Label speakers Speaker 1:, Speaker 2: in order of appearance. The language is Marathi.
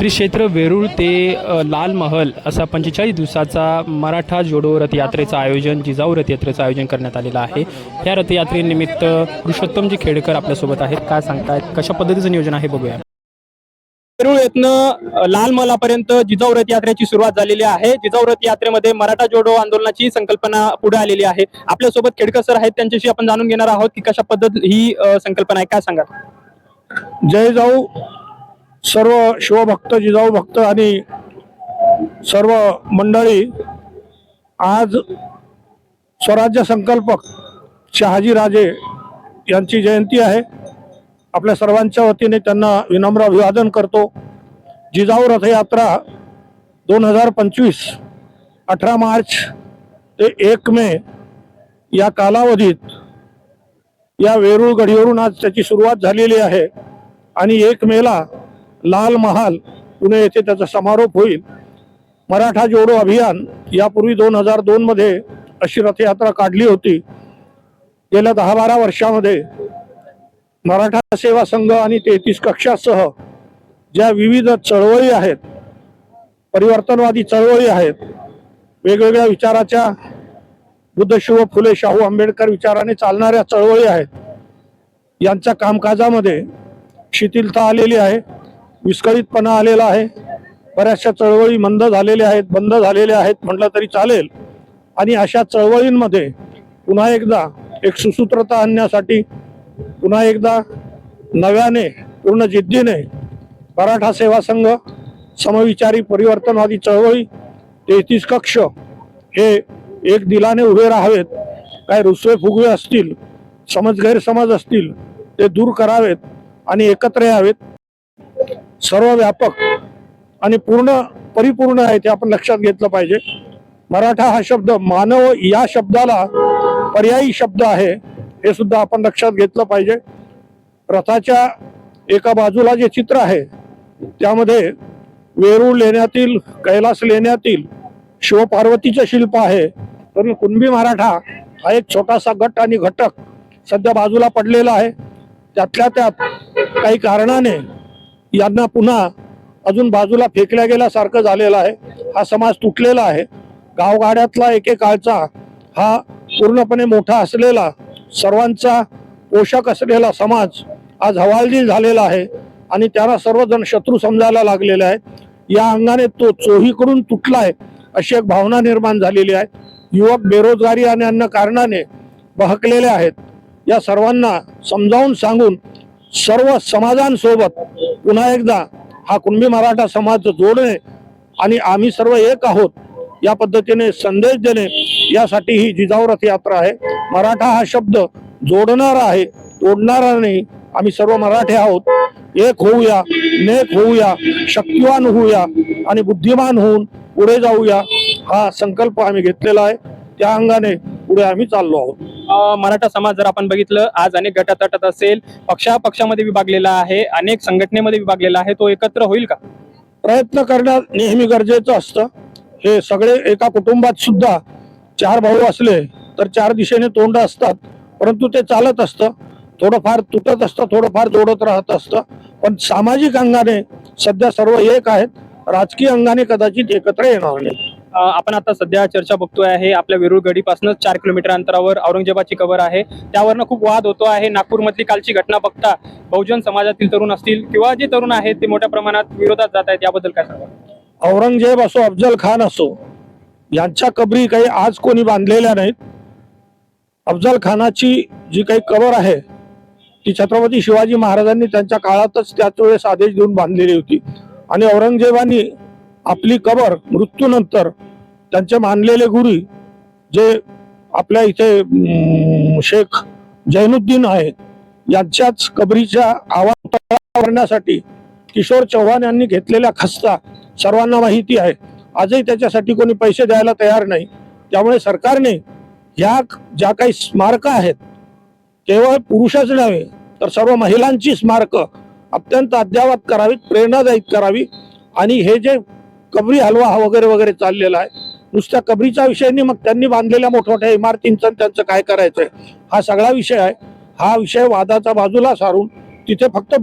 Speaker 1: श्री क्षेत्र वेरूळ ते लाल महल असा पंचेचाळीस दिवसाचा मराठा जोडो रथयात्रेचं आयोजन जिजाऊ रथयात्रेचं आयोजन करण्यात आलेलं आहे. या रथयात्रेनिमित्त पुरुषोत्तमजी खेडकर आपल्यासोबत आहेत. काय सांगतायत? कशा पद्धतीचं नियोजन आहे बघूया. वेरूळ येथनं लाल महालापर्यंत जिजाऊ रथ यात्रेची सुरुवात झालेली आहे. जिजाऊ रथ यात्रेमध्ये मराठा जोडो आंदोलनाची संकल्पना पुढे आलेली आहे. आपल्यासोबत खेडकर सर आहेत. त्यांच्याशी आपण जाणून घेणार आहोत की कशा पद्धत ही संकल्पना आहे. काय सांगा
Speaker 2: जय जाऊ. सर्व शिवभक्त जिजाऊ भक्त आणि सर्व मंडळी आज स्वराज्य संकल्पक शहाजी राजे यांची जयंती आहे. आपल्या सर्वांच्या वतीने त्यांना विनम्र अभिवादन करतो. जिजाऊ रथयात्रा दोन हजार पंचवीस अठरा मार्च ते एक मे या कालावधीत या वेरूळ गडीवरून आज त्याची सुरुवात झालेली आहे आणि एक मेला लाल महाल पुणे येथे त्याचा समारोप होईल. मराठा जोडो अभियान यापूर्वी दोन हजार दोनमध्ये अशी रथयात्रा काढली होती. गेल्या दहा बारा वर्षामध्ये मराठा सेवा संघ आणि तेहतीस कक्षासह ज्या विविध चळवळी आहेत परिवर्तनवादी चळवळी आहेत वेगवेगळ्या विचाराच्या बुद्धशिव फुले शाहू आंबेडकर विचाराने चालणाऱ्या चळवळी आहेत यांच्या कामकाजामध्ये शिथिलता आलेली आहे. विस्कळीतपणा आलेला आहे. बऱ्याचशा चळवळी मंद झालेल्या आहेत बंद झालेल्या आहेत म्हटलं तरी चालेल. आणि अशा चळवळींमध्ये पुन्हा एकदा एक सुसूत्रता आणण्यासाठी पुन्हा एकदा नव्याने पूर्ण जिद्दीने मराठा सेवा संघ समविचारी परिवर्तनवादी चळवळी तेहतीस कक्ष हे एक दिलाने उभे राहावेत. काय रुसवे फुगवे असतील समज गैरसमज असतील ते दूर करावेत आणि एकत्र यावेत. सर्व व्यापक आणि पूर्ण परिपूर्ण आहे ते आपण लक्षात घेतलं पाहिजे. मराठा हा शब्द मानव या शब्दाला पर्यायी शब्द आहे हे सुद्धा आपण लक्षात घेतलं पाहिजे. रथाच्या एका बाजूला जे चित्र आहे त्यामध्ये वेरूळ लेण्यातील कैलास लेण्यातील शिवपार्वतीचं शिल्प आहे. तरी कुणबी मराठा हा एक छोटासा गट आणि घटक सध्या बाजूला पडलेला आहे. त्यातल्या त्यात काही कारणाने यांना पुन्हा अजून बाजूला फेकल्या गेल्यासारखं झालेलं आहे. हा समाज तुटलेला आहे. गावगाड्यातला एकेकाळचा हा पूर्णपणे मोठा असलेला सर्वांचा पोषक असलेला समाज आज हवालदिल झालेला आहे आणि त्याला सर्वजण शत्रू समजायला लागलेले आहेत. या अंगाने तो चोहीकडून तुटला आहे अशी एक भावना निर्माण झालेली आहे. युवक बेरोजगारी आणि अन्य कारणाने बहकलेले आहेत. या सर्वांना समजावून सांगून सर्व समाजांसोबत पुन्हा एकदा हा कुणबी मराठा समाज जोडणे आणि आम्ही सर्व एक आहोत या पद्धतीने संदेश देणे यासाठी ही जिजाऊ रथयात्रा आहे. मराठा हा शब्द जोडणारा आहे तोडणारा नाही. आम्ही सर्व मराठे आहोत. एक होऊया नेक होऊया शक्तिवान होऊया आणि बुद्धिमान होऊन पुढे जाऊया हा संकल्प आम्ही घेतलेला आहे. त्या अंगाने पुढे आम्ही चाललो आहोत.
Speaker 1: मराठा समाज जर आपण बघितलं आज अनेक गटातटात असेल पक्षा पक्षामध्ये विभागलेला आहे अनेक संघटनेमध्ये विभागलेला आहे तो एकत्र होईल का?
Speaker 2: प्रयत्न करणं नेहमी गरजेचं असतं. हे सगळे एका कुटुंबात सुद्धा चार भाऊ असले तर चार दिशेने तोंड असतात परंतु ते चालत असतं. थोडंफार तुटत असतं थोडंफार जोडत राहत असतं. पण सामाजिक अंगाने सध्या सर्व एक आहेत. राजकीय अंगाने कदाचित एकत्र येणार नाही
Speaker 1: आपण आता सध्या चर्चा बघतोय आहे आपल्या वेरूळ गडीपासूनच चार किलोमीटर अंतरावर औरंगजेबाची कबर आहे. त्यावरनं खूप वाद होतो आहे. नागपूरमधली कालची घटना बघता बहुजन समाजातील तरुण असतील किंवा जे तरुण आहेत ते मोठ्या प्रमाणात विरोधात जात आहेत. याबद्दल काय सांगा
Speaker 2: औरंगजेब असो अफजल खान असो यांच्या कबरी काही आज कोणी बांधलेल्या नाहीत. अफजल खानाची जी काही कबर आहे ती छत्रपती शिवाजी महाराजांनी त्यांच्या काळातच त्याच वेळेस आदेश देऊन बांधलेली होती. आणि औरंगजेबानी आपली कबर मृत्यूनंतर त्यांचे मानलेले गुरु जे आपल्या इथे शेख जैनुद्दीन आहेत यांच्याच कबरीच्या आवाज करण्यासाठी किशोर चव्हाण यांनी घेतलेल्या खस्ता सर्वांना माहिती आहे. आजही त्याच्यासाठी कोणी पैसे द्यायला तयार नाही. त्यामुळे सरकारने ह्या ज्या काही स्मारकं आहेत केवळ पुरुषच नव्हे तर सर्व महिलांची स्मारकं अत्यंत अद्यावत करावीत प्रेरणादायी करावी. आणि हे जे कबरी हलवा हा वगैरे वगैरे चाललेला आहे. नुसत्या कबरीच्या विषयाने मग त्यांनी बांधलेल्या मोठमोठ्या इमारतींचं त्यांचं काय करायचंय? हा सगळा विषय आहे. हा विषय वादाचा बाजूला सारून तिथे फक्त